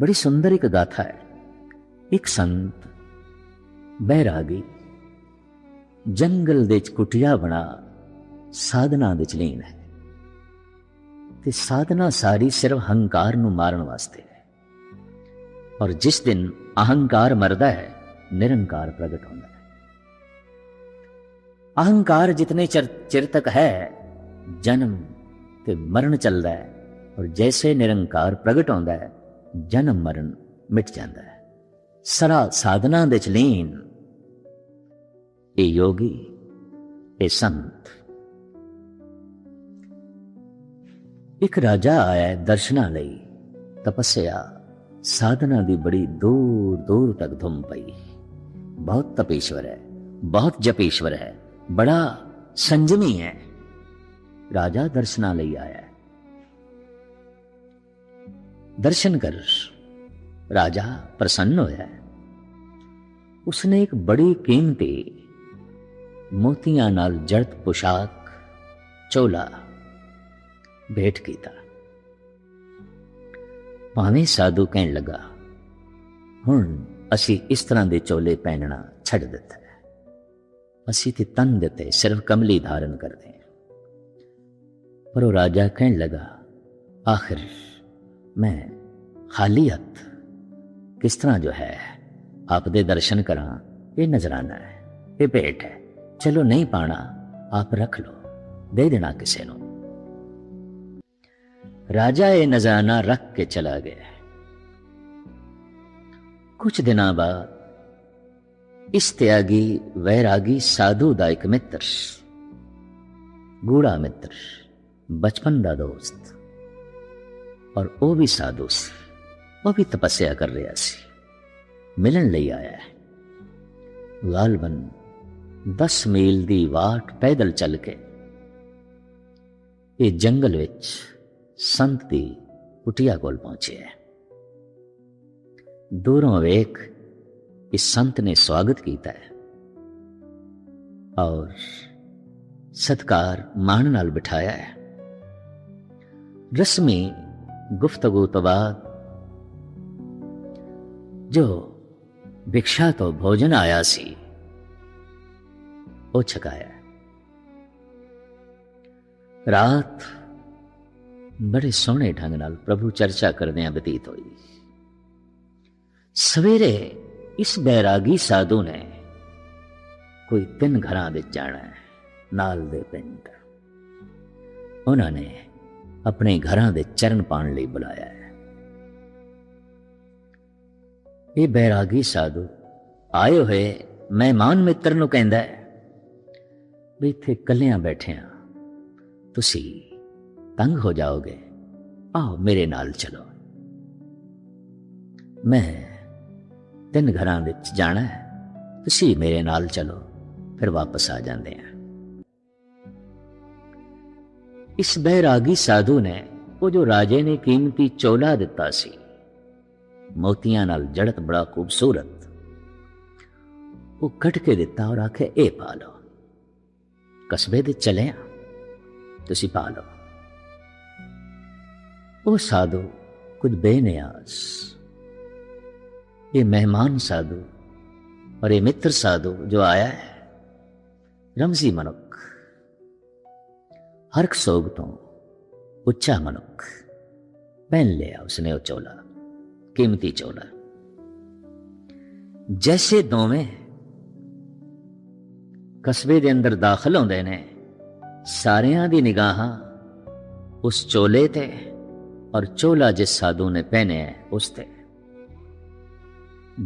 ਬੜੀ ਸੁੰਦਰ ਇੱਕ ਗਾਥਾ ਹੈ ਇੱਕ ਸੰਤ ਬੈਰਾਗੀ ਜੰਗਲ ਦੇ ਵਿੱਚ ਕੁਟਿਆ ਬਣਾ ਸਾਧਨਾ ਦੇ ਚ ਲੀਨ ਹੈ ਤੇ ਸਾਧਨਾ ਸਾਰੀ ਸਿਰਫ ਹੰਕਾਰ ਨੂੰ ਮਾਰਨ ਵਾਸਤੇ ਹੈ ਔਰ ਜਿਸ ਦਿਨ ਅਹੰਕਾਰ ਮਰਦਾ ਹੈ ਨਿਰੰਕਾਰ ਪ੍ਰਗਟ ਹੁੰਦਾ ਹੈ ਅਹੰਕਾਰ ਜਿਤਨੇ ਚਿਰ ਚਿਰ ਤੱਕ ਹੈ ਜਨਮ ਤੇ ਮਰਨ ਚੱਲਦਾ ਹੈ ਔਰ ਜੈਸੇ ਨਿਰੰਕਾਰ ਪ੍ਰਗਟ ਹੁੰਦਾ ਹੈ ਜਨਮ ਮਰਨ ਮਿਟ ਜਾਂਦਾ ਹੈ। ਸਰਾ ਸਾਧਨਾ ਦੇ ਚਲੀਨ ਇਹ ਯੋਗੀ, ਇਹ ਸੰਤ। ਇੱਕ ਰਾਜਾ ਆਇਆ ਦਰਸ਼ਨਾਂ ਲਈ। ਤਪੱਸਿਆ, ਸਾਧਨਾ ਦੀ ਬੜੀ ਦੂਰ ਦੂਰ ਤੱਕ ਧੁੰਮ ਪਈ। ਬਹੁਤ ਤਪੇਸ਼ਵਰ ਹੈ, ਬਹੁਤ ਜਪੇਸ਼ਵਰ ਹੈ। ਬੜਾ ਸੰਜਮੀ ਹੈ। ਰਾਜਾ ਦਰਸ਼ਨਾਂ ਲਈ ਆਇਆ ਹੈ ਦਰਸ਼ਨ ਕਰ ਰਾਜਾ ਪ੍ਰਸੰਨ ਹੋਇਆ। ਉਸਨੇ ਇੱਕ ਬੜੀ ਕੀਮਤੀ ਮੋਤੀਆਂ ਨਾਲ ਜੜਤ ਪੁਸ਼ਾਕ, ਚੋਲਾ ਭੇਟ ਕੀਤਾ। ਭਾਵੇਂ ਸਾਧੂ ਕਹਿਣ ਲੱਗਾ, ਹੁਣ ਅਸੀਂ ਇਸ ਤਰ੍ਹਾਂ ਦੇ ਚੋਲੇ ਪਹਿਨਣਾ ਛੱਡ ਦਿੱਤਾ ਅਸੀਂ ਤੇ ਤਨ ਦਿੱਤੇ ਸਿਰਫ ਕਮਲੀ ਧਾਰਨ ਕਰਦੇ ਪਰ ਉਹ ਰਾਜਾ ਕਹਿਣ ਲੱਗਾ, ਆਖਿਰ ਮੈਂ ਖਾਲੀ ਹੱਥ ਕਿਸ ਤਰ੍ਹਾਂ ਜੋ ਹੈ ਆਪ ਦੇ ਦਰਸ਼ਨ ਕਰਾਂ ਇਹ ਨਜ਼ਰਾਨਾ ਹੈ ਇਹ ਭੇਟ ਹੈ ਚਲੋ ਨਹੀਂ ਪਾਣਾ ਆਪ ਰੱਖ ਲਓ ਦੇ ਦੇਣਾ ਕਿਸੇ ਨੂੰ ਰਾਜਾ ਇਹ ਨਜ਼ਰਾਨਾ ਰੱਖ ਕੇ ਚਲਾ ਗਿਆ ਕੁਝ ਦਿਨਾਂ ਬਾਅਦ ਇਸ ਤਿਆਗੀ ਵੈਰਾਗੀ ਸਾਧੂ ਦਾ ਇੱਕ ਮਿੱਤਰ ਗੂੜਾ ਮਿੱਤਰ ਬਚਪਨ ਦਾ ਦੋਸਤ ਔਰ ਉਹ ਵੀ ਸਾਧੂ ਸੀ ਉਹ ਵੀ ਤਪੱਸਿਆ ਕਰ ਰਿਹਾ ਸੀ ਮਿਲਣ ਲਈ ਆਇਆ ਹੈ ਗਾਲਬਨ 10 ਮੀਲ ਦੀ ਵਾਟ ਪੈਦਲ ਚੱਲ ਕੇ ਇਹ ਜੰਗਲ ਵਿੱਚ ਸੰਤ ਦੀ ਕੁਟਿਆ ਕੋਲ ਪਹੁੰਚਿਆ ਦੂਰੋਂ ਵੇਖ ਇਸ ਸੰਤ ਨੇ ਸਵਾਗਤ ਕੀਤਾ ਹੈ ਔਰ ਸਤਕਾਰ ਮਾਣ ਨਾਲ ਬਿਠਾਇਆ ਹੈ ਰਸਮੀ ਗੁਫ਼ਤਗੂ ਤੋਂ ਬਾਅਦ ਜੋ ਭਿਕਸ਼ਾ ਤੋਂ ਭੋਜਨ ਆਇਆ ਸੀ ਉਹ ਛਕਾਇਆ ਰਾਤ ਬੜੇ ਸੋਹਣੇ ਢੰਗ ਨਾਲ ਪ੍ਰਭੂ ਚਰਚਾ ਕਰਦਿਆਂ ਬਤੀਤ ਹੋਈ ਸਵੇਰੇ ਇਸ ਬੈਰਾਗੀ ਸਾਧੂ ਨੇ ਕੋਈ ਤਿੰਨ ਘਰਾਂ ਵਿੱਚ ਜਾਣਾ ਹੈ ਨਾਲ ਦੇ ਪਿੰਡ ਉਹਨਾਂ ਨੇ ਆਪਣੇ ਘਰਾਂ ਦੇ ਚਰਨ ਪਾਣ ਲਈ ਬੁਲਾਇਆ ਹੈ। ਇਹ ਬੈਰਾਗੀ ਸਾਧੂ, ਆਏ ਹੋਏ, ਮਹਿਮਾਨ ਮਿੱਤਰ ਨੂੰ ਕਹਿੰਦਾ ਹੈ, ਵੀ ਇੱਥੇ ਕੱਲਿਆਂ ਬੈਠੇ ਆ ਤੁਸੀਂ ਤੰਗ ਹੋ ਜਾਓਗੇ, ਆਓ ਮੇਰੇ ਨਾਲ ਚਲੋ। ਮੈਂ ਤਿੰਨ ਘਰਾਂ ਵਿੱਚ ਜਾਣਾ ਹੈ, ਤੁਸੀਂ ਮੇਰੇ ਨਾਲ ਚਲੋ, ਫਿਰ ਵਾਪਸ ਆ ਜਾਂਦੇ ਆ ਇਸ ਬੈਰਾਗੀ ਸਾਧੂ ਨੇ ਉਹ ਜੋ ਰਾਜੇ ਨੇ ਕੀਮਤੀ ਚੋਲਾ ਦਿੱਤਾ ਸੀ ਮੋਤੀਆਂ ਨਾਲ ਜੜਤ ਬੜਾ ਖੂਬਸੂਰਤ ਉਹ ਕੱਟ ਕੇ ਦਿੱਤਾ ਔਰ ਆਖੇ ਇਹ ਪਾ ਲਓ ਕਸਬੇ ਦੇ ਚਲੇ ਆ ਤੁਸੀਂ ਪਾ ਲਓ ਉਹ ਸਾਧੂ ਕੁਝ ਬੇਨਿਆਜ਼ ਇਹ ਮਹਿਮਾਨ ਸਾਧੂ और ये मित्र साधु जो आया है रमजी मनुख हरक सोग तो उच्चा मनुख पहन लिया उसने वो चोला कीमती चोला जैसे दोवें ਕਸਬੇ ਦੇ ਅੰਦਰ ਦਾਖਲ ਹੁੰਦੇ ਨੇ ਸਾਰਿਆਂ ਦੀ ਨਿਗਾਹਾਂ ਉਸ ਚੋਲੇ ਤੇ ਔਰ ਚੋਲਾ ਜਿਸ ਸਾਧੂ ਨੇ ਪਹਿਨੇ ਹੈ ਉਸ ਤੇ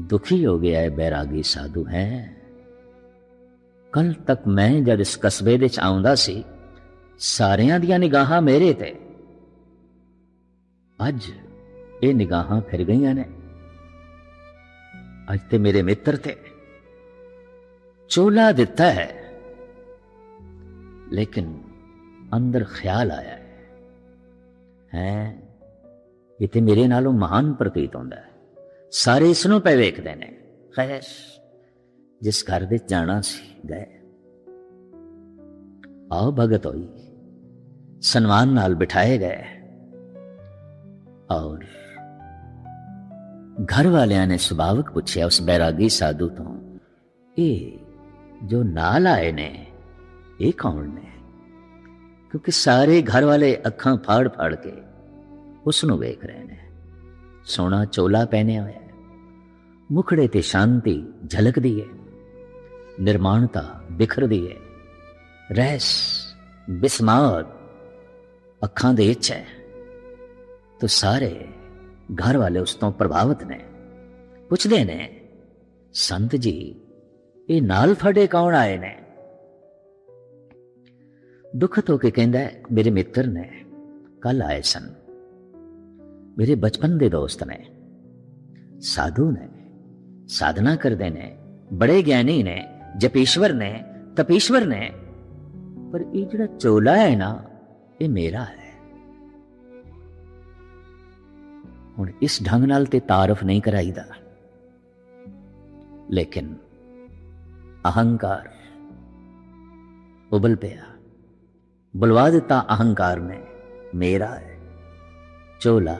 ਦੁਖੀ ਹੋ ਗਿਆ ਹੈ ਬੈਰਾਗੀ ਸਾਧੂ ਹੈ ਕੱਲ ਤੱਕ ਮੈਂ ਜਦ ਇਸ ਕਸਬੇ ਦੇ ਚ ਆਉਂਦਾ ਸੀ ਸਾਰਿਆਂ ਦੀਆਂ ਨਿਗਾਹਾਂ ਮੇਰੇ ਤੇ। ਅੱਜ ਇਹ ਨਿਗਾਹਾਂ ਫਿਰ ਗਈਆਂ ਨੇ। ਅੱਜ ਤੇ ਮੇਰੇ ਮਿੱਤਰ ਤੇ ਚੋਲਾ ਦਿੱਤਾ ਹੈ। ਲੇਕਿਨ ਅੰਦਰ ਖਿਆਲ ਆਇਆ ਹੈ। ਹੈ, ਇਹ ਤੇ ਮੇਰੇ ਨਾਲੋਂ ਮਹਾਨ ਪ੍ਰਤੀਤ ਹੁੰਦਾ ਹੈ। ਸਾਰੇ ਇਸ ਨੂੰ ਪੈ ਵੇਖਦੇ ਨੇ। ਖੈਰ, ਜਿਸ ਘਰ ਦੇ ਜਾਣਾ ਸੀ, ਗਏ। ਆਓ, ਭਗਤ ਹੋਈ। ਸਨਮਾਨ ਨਾਲ ਬਿਠਾਏ ਗਏ ਔਰ ਘਰ ਵਾਲਿਆਂ ਨੇ ਸੁਭਾਵਕ ਪੁੱਛਿਆ ਉਸ ਬੈਰਾਗੀ ਸਾਧੂ ਤੋਂ ਇਹ ਜੋ ਨਾਲ ਆਏ ਨੇ ਇਹ ਕੌਣ ਨੇ ਕਿਉਂਕਿ ਸਾਰੇ ਘਰ ਵਾਲੇ ਅੱਖਾਂ ਫਾੜ ਫਾੜ ਕੇ ਉਸ ਨੂੰ ਵੇਖ ਰਹੇ ਨੇ ਸੋਨਾ ਚੋਲਾ ਪਹਿਨਿਆ ਹੋਇਆ ਹੈ ਮੁਖੜੇ ਤੇ ਸ਼ਾਂਤੀ ਝਲਕਦੀ ਹੈ ਨਿਰਮਾਣਤਾ ਬਿਖਰਦੀ ਹੈ ਰਹਿਸ ਬਿਸਮਾਰ ਅੱਖਾਂ ਦੇ ਵਿੱਚ ਹੈ। ਤੋ ਸਾਰੇ ਘਰ ਵਾਲੇ ਉਸ ਤੋਂ ਪ੍ਰਭਾਵਿਤ ਨੇ। ਪੁੱਛਦੇ ਨੇ, ਸੰਤ ਜੀ, ਇਹ ਨਾਲ ਫੜੇ ਕੌਣ ਆਏ ਨੇ? ਦੁੱਖ ਤੋਂ ਕੇ ਕਹਿੰਦਾ, ਮੇਰੇ ਮਿੱਤਰ ਨੇ ਕੱਲ ਆਏ ਸਨ। ਮੇਰੇ ਬਚਪਨ ਦੇ ਦੋਸਤ ਨੇ। ਸਾਧੂ ਨੇ, ਸਾਧਨਾ ਕਰਦੇ ਨੇ, ਬੜੇ ਗਿਆਨੀ ਨੇ, ਜਪੀਸ਼ਵਰ ਨੇ, ਤਪੀਸ਼ਵਰ ਨੇ। ਪਰ ਇਹ ਜਿਹੜਾ ਚੋਲਾ ਹੈ ਨਾ ਇਹ ਮੇਰਾ ਹੈ ਹੁਣ ਇਸ ਢੰਗ ਨਾਲ ਤੇ ਤਾਰਫ ਨਹੀਂ ਕਰਾਈਦਾ ਲੇਕਿਨ ਅਹੰਕਾਰ ਉਬਲ ਪਿਆ ਬੁਲਵਾ ਦਿੱਤਾ ਅਹੰਕਾਰ ਨੇ ਮੇਰਾ ਹੈ ਚੋਲਾ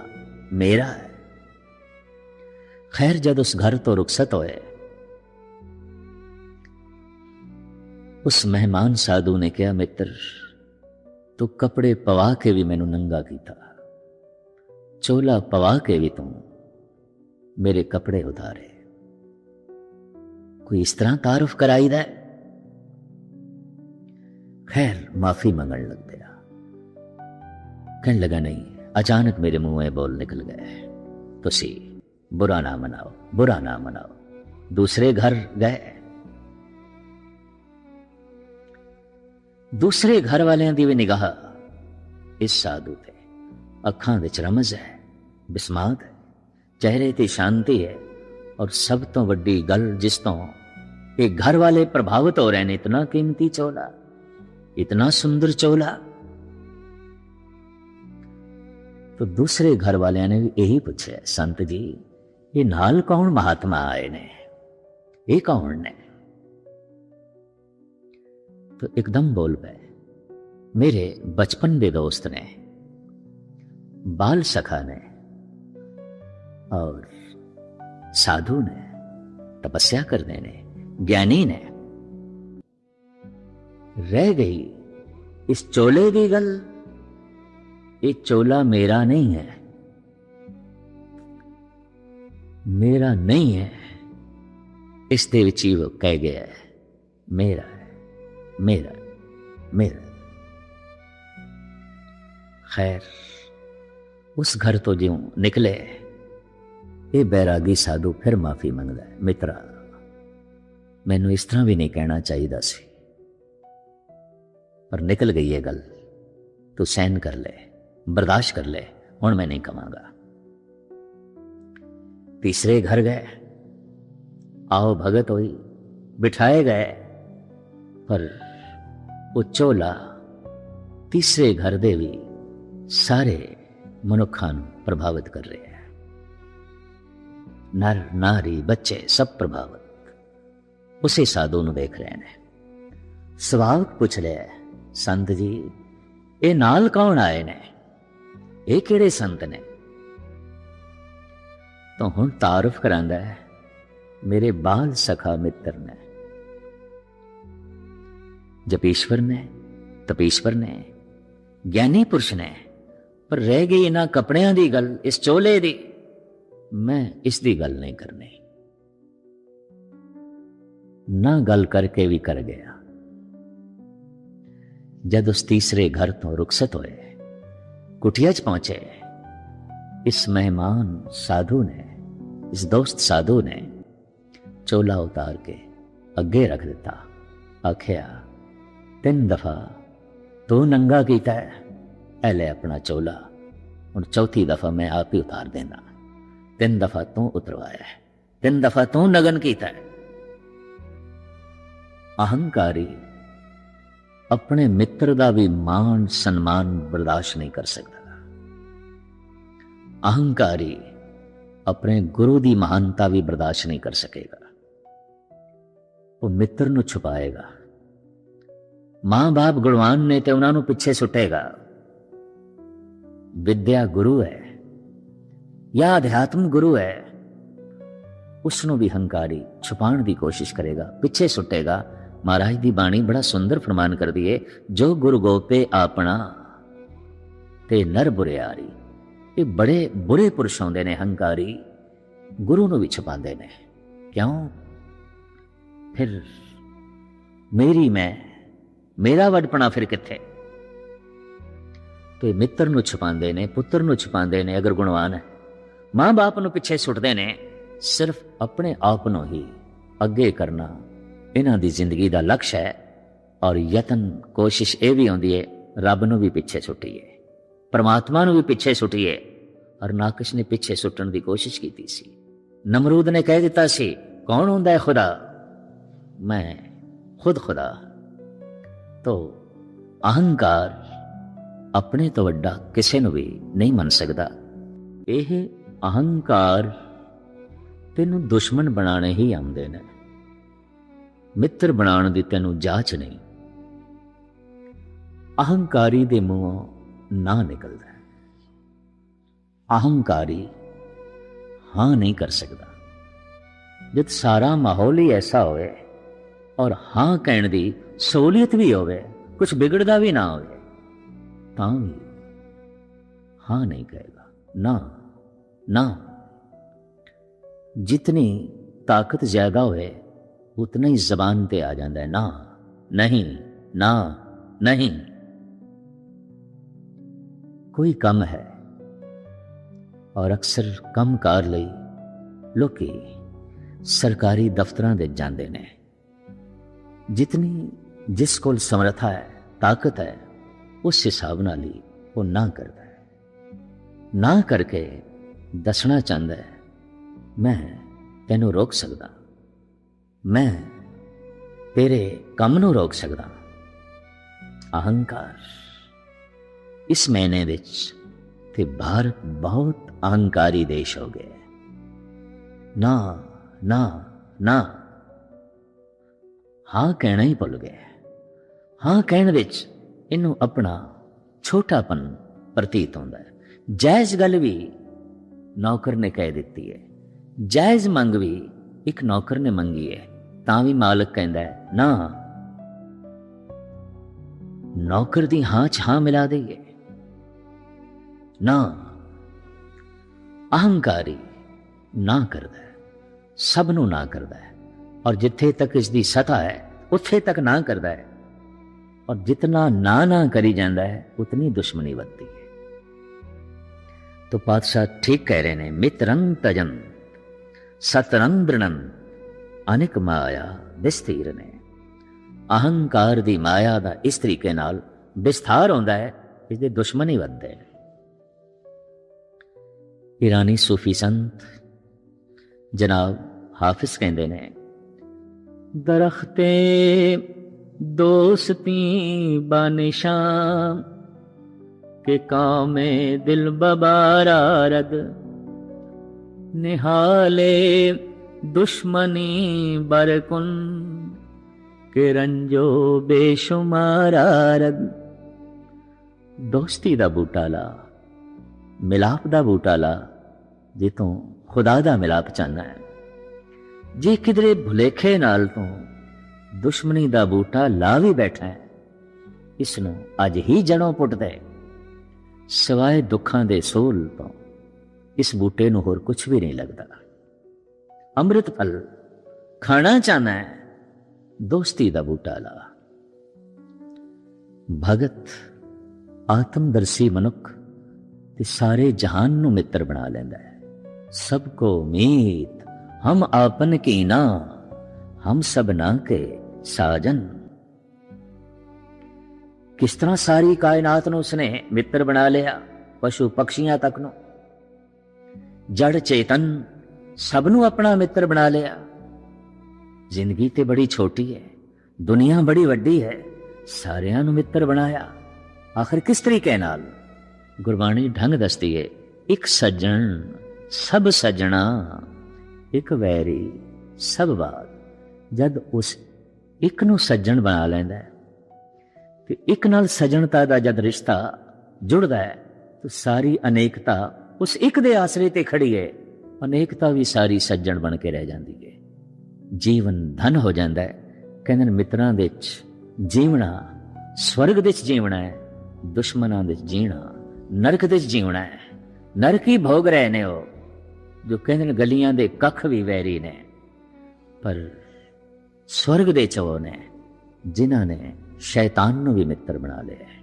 ਮੇਰਾ ਹੈ ਖੈਰ ਜਦ ਉਸ ਘਰ ਤੋਂ ਰੁਖਸਤ ਹੋਏ ਉਸ ਮਹਿਮਾਨ ਸਾਧੂ ਨੇ ਕਿਹਾ ਮਿੱਤਰ ਤੂੰ ਕੱਪੜੇ ਪਵਾ ਕੇ ਵੀ ਮੈਨੂੰ ਨੰਗਾ ਕੀਤਾ। ਚੋਲਾ ਪਵਾ ਕੇ ਵੀ ਤੂੰ ਮੇਰੇ ਕੱਪੜੇ ਉਤਾਰੇ। ਕੋਈ ਇਸ ਤਰ੍ਹਾਂ ਤਾਰਫ ਕਰਾਈਦਾ ਹੈ? ਖੈਰ, ਮਾਫੀ ਮੰਗਣ ਲੱਗ ਪਿਆ ਕਹਿਣ ਲਗਾ, ਨਹੀਂ, ਅਚਾਨਕ ਮੇਰੇ ਮੂੰਹ ਇਹ ਬੋਲ ਨਿਕਲ ਗਏ ਤੁਸੀਂ ਬੁਰਾ ਨਾ ਮਨਾਓ, ਬੁਰਾ ਨਾ ਮਨਾਓ। ਦੂਸਰੇ ਘਰ ਗਏ। ਦੂਸਰੇ ਘਰ ਵਾਲਿਆਂ ਦੀ ਵੀ ਨਿਗਾਹ ਇਸ ਸਾਧੂ ਤੇ ਅੱਖਾਂ ਵਿੱਚ ਰਮਜ਼ ਹੈ ਬਿਸਮਾਤ ਹੈ ਚਿਹਰੇ ਤੇ ਸ਼ਾਂਤੀ ਹੈ ਔਰ ਸਭ ਤੋਂ ਵੱਡੀ ਗੱਲ ਜਿਸ ਤੋਂ ਇਹ ਘਰ ਵਾਲੇ ਪ੍ਰਭਾਵਿਤ ਹੋ ਰਹੇ ਨੇ ਇਤਨਾ ਕੀਮਤੀ ਚੋਲਾ इतना सुंदर चोला तो दूसरे घर वाले ने भी यही पूछा संत जी ये नाल कौन महात्मा आए ने ये कौन ने तो एकदम बोल पे मेरे बचपन के दोस्त ने, बाल सखा ने और साधु ने, तपस्या करने ने, ज्ञानी ने रह गई। इस चोले की गल, ये चोला मेरा नहीं है। मेरा नहीं है। इस देव कह गया है, मेरा है। ਮੇਰਾ ਹੈ ਮੇਰਾ ਖੈਰ ਉਸ ਘਰ ਤੋਂ ਜਿਉਂ ਨਿਕਲੇ ਇਹ ਬੈਰਾਗੀ ਸਾਧੂ ਫਿਰ ਮਾਫੀ ਮੰਗਦਾ ਹੈ ਮਿੱਤਰਾ ਮੈਨੂੰ ਇਸ ਤਰ੍ਹਾਂ ਵੀ ਨਹੀਂ ਕਹਿਣਾ ਚਾਹੀਦਾ ਸੀ ਪਰ ਨਿਕਲ ਗਈ ਇਹ ਗੱਲ ਤੂੰ ਸਹਿਨ ਕਰ ਲੈ ਬਰਦਾਸ਼ਤ ਕਰ ਲੈ ਹੁਣ ਮੈਂ ਨਹੀਂ ਕਵਾਂਗਾ ਤੀਸਰੇ ਘਰ ਗਏ ਆਓ ਭਗਤ ਹੋਈ ਬਿਠਾਏ ਗਏ ਪਰ ਉਹ ਚੋਲਾ ਤੀਸਰੇ ਘਰ ਦੇ ਵੀ ਸਾਰੇ ਮਨੁੱਖਾਂ ਨੂੰ ਪ੍ਰਭਾਵਿਤ ਕਰ ਰਿਹਾ ਹੈ। ਨਰ, ਨਾਰੀ, ਬੱਚੇ ਸਭ ਪ੍ਰਭਾਵਿਤ। ਉਸੇ ਸਾਧੂ ਨੂੰ ਦੇਖ ਰਹੇ ਨੇ। ਸਵਾਲ ਪੁੱਛ ਲਿਆ ਸੰਤ ਜੀ, ਇਹ ਨਾਲ ਕੌਣ ਆਏ ਨੇ? ਇਹ ਕਿਹੜੇ ਸੰਤ ਨੇ? ਤਾਂ ਹੁਣ ਤਾਰਫ ਕਰਾਂਦਾ ਹੈ, ਮੇਰੇ ਬਾਲ ਸਖਾ ਮਿੱਤਰ ਨੇ। ਜਪੀਸ਼ਵਰ ਨੇ ਤਪੀਸ਼ਵਰ ਨੇ ਗਿਆਨੀ ਪੁਰਸ਼ ਨੇ ਪਰ ਰਹਿ ਗਈ ਇਹਨਾਂ ਕੱਪੜਿਆਂ ਦੀ ਗੱਲ ਇਸ ਚੋਲੇ ਦੀ ਮੈਂ ਇਸ ਦੀ ਗੱਲ ਨਹੀਂ ਕਰਨੀ ਨਾ ਗੱਲ ਕਰਕੇ ਵੀ ਕਰ ਗਿਆ ਜਦ ਉਸ ਤੀਸਰੇ ਘਰ ਤੋਂ ਰੁਖਸਤ ਹੋਏ ਕੁਟਿਆ 'ਚ ਪਹੁੰਚੇ ਇਸ ਮਹਿਮਾਨ ਸਾਧੂ ਨੇ ਇਸ ਦੋਸਤ ਸਾਧੂ ਨੇ ਚੋਲਾ ਉਤਾਰ ਕੇ ਅੱਗੇ ਰੱਖ ਦਿੱਤਾ ਆਖਿਆ ਤਿੰਨ ਦਫਾ ਤੂੰ ਨੰਗਾ ਕੀਤਾ ਹੈ। ਐ ਲੈ ਆਪਣਾ ਚੋਲਾ, ਹੁਣ ਚੌਥੀ ਦਫਾ ਮੈਂ ਆਪ ਹੀ ਉਤਾਰ ਦੇਣਾ। ਤਿੰਨ ਦਫਾ ਤੂੰ ਉਤਰਵਾਇਆ ਤਿੰਨ ਦਫਾ ਤੂੰ ਨਗਨ ਕੀਤਾ ਹੈ। ਅਹੰਕਾਰੀ ਆਪਣੇ ਮਿੱਤਰ ਦਾ ਵੀ ਮਾਣ, ਸਨਮਾਨ ਬਰਦਾਸ਼ਤ ਨਹੀਂ ਕਰ ਸਕਦਾ। ਅਹੰਕਾਰੀ ਆਪਣੇ ਗੁਰੂ ਦੀ ਮਹਾਨਤਾ ਵੀ ਬਰਦਾਸ਼ਤ ਨਹੀਂ ਕਰ ਸਕੇਗਾ। ਉਹ ਮਿੱਤਰ ਨੂੰ ਛੁਪਾਏਗਾ। ਮਾਂ-ਬਾਪ ਗੁਣਵਾਨ ਨੇ ਤੇ ਉਹਨਾਂ ਨੂੰ ਪਿੱਛੇ ਸੁੱਟੇਗਾ। ਵਿਦਿਆ ਗੁਰੂ ਹੈ। ਜਾਂ ਅਧਿਆਤਮ ਗੁਰੂ ਹੈ। ਉਸ ਨੂੰ ਵੀ ਹੰਕਾਰੀ ਛੁਪਾਉਣ ਦੀ ਕੋਸ਼ਿਸ਼ ਕਰੇਗਾ, ਪਿੱਛੇ ਸੁੱਟੇਗਾ। ਮਹਾਰਾਜ ਦੀ ਬਾਣੀ ਬੜਾ ਸੁੰਦਰ ਫਰਮਾਨ ਕਰਦੀ ਏ, ਜੋ ਗੁਰੂ ਗੋਪੇ ਆਪਣਾ ਤੇ ਨਰ ਬੁਰਿਆਰੀ ਇਹ ਬੜੇ ਬੁਰੇ ਪੁਰਸ਼ ਆਉਂਦੇ ਨੇ ਹੰਕਾਰੀ। ਗੁਰੂ ਨੂੰ ਵੀ ਛੁਪਾਉਂਦੇ ਨੇ। ਕਿਉਂ? ਫਿਰ ਮੇਰੀ ਮੈਂ ਮੇਰਾ ਵਡਪਣਾ ਫਿਰ ਕਿੱਥੇ? ਤੇ ਮਿੱਤਰ ਨੂੰ ਛੁਪਾਉਂਦੇ ਨੇ, ਪੁੱਤਰ ਨੂੰ ਛੁਪਾਉਂਦੇ ਨੇ, ਅਗਰ ਗੁਣਵਾਨ ਹੈ। ਮਾਂ-ਬਾਪ ਨੂੰ ਪਿੱਛੇ ਸੁੱਟਦੇ ਨੇ, ਸਿਰਫ ਆਪਣੇ ਆਪ ਨੂੰ ਹੀ ਅੱਗੇ ਕਰਨਾ ਇਹਨਾਂ ਦੀ ਜ਼ਿੰਦਗੀ ਦਾ ਲਕਸ਼ ਹੈ ਔਰ ਯਤਨ, ਕੋਸ਼ਿਸ਼ ਇਹ ਵੀ ਹੁੰਦੀ ਹੈ ਰੱਬ ਨੂੰ ਵੀ ਪਿੱਛੇ ਸੁੱਟੀਏ, ਪਰਮਾਤਮਾ ਨੂੰ ਵੀ ਪਿੱਛੇ ਸੁੱਟੀਏ, ਔਰ ਨਾਕਸ਼ ਨੇ ਪਿੱਛੇ ਸੁੱਟਣ ਦੀ ਕੋਸ਼ਿਸ਼ ਕੀਤੀ ਸੀ। ਨਮਰੂਦ ਨੇ ਕਹਿ ਦਿੱਤਾ ਸੀ, ਕੌਣ ਹੁੰਦਾ ਹੈ ਖੁਦਾ? ਮੈਂ ਖੁਦ ਖੁਦਾ। ਤੋ ਅਹੰਕਾਰ ਆਪਣੇ ਤੋਂ ਵੱਡਾ ਕਿਸੇ ਨੂੰ ਵੀ ਨਹੀਂ ਮੰਨ ਸਕਦਾ। ਇਹ ਅਹੰਕਾਰ ਤੈਨੂੰ ਦੁਸ਼ਮਣ ਬਣਾਣੇ ਹੀ ਆਉਂਦੇ ਨੇ। ਮਿੱਤਰ ਬਣਾਉਣ ਦੀ ਤੈਨੂੰ ਜਾਚ ਨਹੀਂ। ਅਹੰਕਾਰੀ ਦੇ ਮੂੰਹੋਂ ਨਾ ਨਿਕਲਦਾ। ਅਹੰਕਾਰੀ ਹਾਂ ਨਹੀਂ ਕਰ ਸਕਦਾ। ਜਦ ਸਾਰਾ ਮਾਹੌਲ ਹੀ ਐਸਾ ਹੋਵੇ ਔਰ ਹਾਂ ਕਹਿਣ ਦੀ ਸਹੂਲੀਅਤ ਵੀ ਹੋਵੇ ਕੁਝ ਵਿਗੜਦਾ ਵੀ ਨਾ ਹੋਵੇ, ਤਾਂ ਵੀ ਹਾਂ ਨਹੀਂ ਕਹੇਗਾ। ਨਾ ਨਾ। ਜਿਤਨੀ ਤਾਕਤ ਜ਼ਿਆਦਾ ਹੋਵੇ, ਉਤਨਾ ਹੀ ਜ਼ਬਾਨ ਤੇ ਆ ਜਾਂਦਾ ਹੈ। ਨਾ, ਨਹੀਂ ਨਾ, ਨਹੀਂ। ਕੋਈ ਕੰਮ ਹੈ ਔਰ ਅਕਸਰ ਕੰਮ ਕਾਰ ਲਈ ਲੋਕੀ ਸਰਕਾਰੀ ਦਫ਼ਤਰਾਂ ਦੇ ਜਾਂਦੇ ਨੇ। ਜਿਤਨੀ ਜਿਸ ਕੋਲ ਸਮਰੱਥਾ ਹੈ, ਤਾਕਤ ਹੈ, ਉਸ ਹਿਸਾਬ ਨਾਲ ਹੀ ਉਹ ਨਾ ਕਰਦਾ ਹੈ। ਨਾ ਕਰਕੇ ਦੱਸਣਾ ਚਾਹੁੰਦਾ ਹੈ, ਮੈਂ ਤੈਨੂੰ ਰੋਕ ਸਕਦਾ। ਮੈਂ ਤੇਰੇ ਕੰਮ ਨੂੰ ਰੋਕ ਸਕਦਾ। ਅਹੰਕਾਰ। ਇਸ ਮਹੀਨੇ ਵਿੱਚ ਤੇ ਭਾਰਤ ਬਹੁਤ ਅਹੰਕਾਰੀ ਦੇਸ਼ ਹੋ ਗਿਆ ਨਾ ਨਾ ਨਾ। ਹਾਂ ਕਹਿਣਾ ਹੀ ਭੁੱਲ ਗਿਆ ਹਾਂ ਕਹਿਣ ਵਿੱਚ ਇਹਨੂੰ ਆਪਣਾ ਛੋਟਾਪਨ ਪ੍ਰਤੀਤ ਹੁੰਦਾ ਹੈ। ਜਾਇਜ਼ ਗੱਲ ਵੀ ਨੌਕਰ ਨੇ ਕਹਿ ਦਿੱਤੀ ਹੈ। ਜਾਇਜ਼ ਮੰਗ ਵੀ ਇੱਕ ਨੌਕਰ ਨੇ ਮੰਗੀ ਹੈ। ਤਾਂ ਵੀ ਮਾਲਕ ਕਹਿੰਦਾ ਹੈ, ਨਾ, ਨੌਕਰ ਦੀ ਹਾਂ ਚ ਹਾਂ ਮਿਲਾ ਦੇਈਏ ਨਾ, ਅਹੰਕਾਰੀ ਨਾ ਕਰਦਾ ਸਭ ਨੂੰ ਨਾ ਕਰਦਾ ਹੈ। ਔਰ ਜਿੱਥੇ ਤੱਕ ਇਸ ਦੀ ਸਤਾ ਹੈ, ਉੱਥੇ ਤੱਕ ਨਾ ਕਰਦਾ ਹੈ। ਔਰ ਜਿਤਨਾ ਨਾ ਨਾ ਕਰੀ ਜਾਂਦਾ ਹੈ ਉਤਨੀ ਦੁਸ਼ਮਣੀ ਵੱਧਦੀ ਹੈ तो पातशाह ठीक कह रहे ने मित्रं तजन ਸਤਰੰਦਰਣੰ ਅਨਿਕ ਮਾਇਆ ਵਿਸਥੀਰ ਨੇ ਅਹੰਕਾਰ ਦੀ ਮਾਇਆ ਦਾ ਇਸ ਤਰੀਕੇ ਨਾਲ ਵਿਸਥਾਰ ਹੁੰਦਾ ਹੈ ਇਸ ਦੇ ਦੁਸ਼ਮਣ ਹੀ ਵੱਧਦੇ ਨੇ ਇਰਾਨੀ ਸੂਫੀ ਸੰਤ ਜਨਾਬ ਹਾਫਿਜ਼ ਕਹਿੰਦੇ ਨੇ ਦਰਖਤੇ ਦੋਸਤੀ ਬਨਸ਼ਾਮ के कामे दिल बबारा रद निहाले दुश्मनी बरकुन के रंजो बेशुमारा रद ਦੋਸਤੀ ਦਾ ਬੂਟਾ ਲਾ ਮਿਲਾਪ ਦਾ ਬੂਟਾ ਲਾ ਜੇ ਤੂੰ ਖੁਦਾ ਦਾ ਮਿਲਾਪ ਚਾਹਨਾ ਹੈ ਜੇ ਕਿਧਰੇ ਭੁਲੇਖੇ ਨਾਲ ਤੂੰ ਦੁਸ਼ਮਣੀ ਦਾ ਬੂਟਾ ਲਾ ਵੀ ਬੈਠਾ ਹੈ। ਇਸ ਨੂੰ ਅੱਜ ਹੀ ਜੜੋਂ ਪੁੱਟਦਾ ਦੇ ਸਿਵਾਏ ਦੁੱਖਾਂ ਦੇ ਸੋਲ ਤੋਂ ਇਸ ਬੂਟੇ ਨੂੰ ਹੋਰ ਕੁਝ ਵੀ ਨਹੀਂ ਲੱਗਦਾ। ਅੰਮ੍ਰਿਤ ਫਲ ਖਾਣਾ ਚਾਹਨਾ ਹੈ, ਦੋਸਤੀ ਦਾ ਬੂਟਾ ਲਾ। ਭਗਤ ਆਤਮਦਰਸ਼ੀ ਮਨੁੱਖ ਤੇ ਸਾਰੇ ਜਹਾਨ ਨੂੰ ਮਿੱਤਰ ਬਣਾ ਲੈਂਦਾ ਹੈ। ਸਭ ਕੋ ਮੀਤ, ਹਮ ਆਪਨ ਕੀ ਨਾ, ਹਮ ਸਭ ਨਾ ਕੇ ਸਾਜਨ। ਕਿਸ ਤਰ੍ਹਾਂ ਸਾਰੀ ਕਾਇਨਾਤ ਨੂੰ ਉਸਨੇ ਮਿੱਤਰ ਬਣਾ ਲਿਆ ਪਸ਼ੂ ਪਕਸ਼ੀਆਂ ਤੱਕ ਨੂੰ? ਜੜ ਚੇਤਨ ਸਭ ਨੂੰ ਆਪਣਾ ਮਿੱਤਰ ਬਣਾ ਲਿਆ। ਜ਼ਿੰਦਗੀ ਤੇ ਬੜੀ ਛੋਟੀ ਹੈ, ਦੁਨੀਆ ਬੜੀ ਵੱਡੀ ਹੈ, ਸਾਰਿਆਂ ਨੂੰ ਮਿੱਤਰ ਬਣਾਇਆ। ਆਖਰ ਕਿਸ ਤਰੀਕੇ ਨਾਲ? ਗੁਰਬਾਣੀ ਢੰਗ ਦੱਸਦੀ ਹੈ ਇੱਕ ਸੱਜਣ ਸਭ ਸੱਜਣਾ, ਇੱਕ ਵੈਰੀ ਸਭ ਬਾਤ, ਜਦ ਉਸ ਇੱਕ ਨੂੰ ਸੱਜਣ ਬਣਾ ਲੈਂਦਾ ਹੈ ਤੇ ਇੱਕ ਨਾਲ ਸੱਜਣਤਾ ਦਾ ਜਦ ਰਿਸ਼ਤਾ ਜੁੜਦਾ ਹੈ, ਤਾਂ ਸਾਰੀ ਅਨੇਕਤਾ ਉਸ ਇੱਕ ਦੇ ਆਸਰੇ ਤੇ ਖੜੀ ਹੈ। ਅਨੇਕਤਾ ਵੀ ਸਾਰੀ ਸੱਜਣ ਬਣ ਕੇ ਰਹਿ ਜਾਂਦੀ ਹੈ। ਜੀਵਨ ਧਨ ਹੋ ਜਾਂਦਾ ਹੈ। ਕਹਿੰਦੇ ਨੇ ਮਿੱਤਰਾਂ ਦੇ ਵਿੱਚ ਜੀਵਣਾ, ਸਵਰਗ ਦੇ ਵਿੱਚ ਜੀਵਣਾ ਹੈ, ਦੁਸ਼ਮਣਾਂ ਦੇ ਵਿੱਚ ਜੀਣਾ, ਨਰਕ ਦੇ ਵਿੱਚ ਜੀਵਣਾ ਹੈ। ਨਰਕ ਹੀ ਭੋਗ ਰਹੇ ਨੇ ਉਹ, ਜੋ ਕਹਿੰਦੇ ਨੇ ਗਲੀਆਂ ਦੇ ਕੱਖ ਵੀ ਵੈਰੀ ਨੇ। ਪਰ ਸਵਰਗ ਦੇ ਚੋ ਨੇ ਜਿਨ੍ਹਾਂ ਨੇ ਸ਼ੈਤਾਨ ਨੂੰ ਵੀ ਮਿੱਤਰ ਬਣਾ ਲਿਆ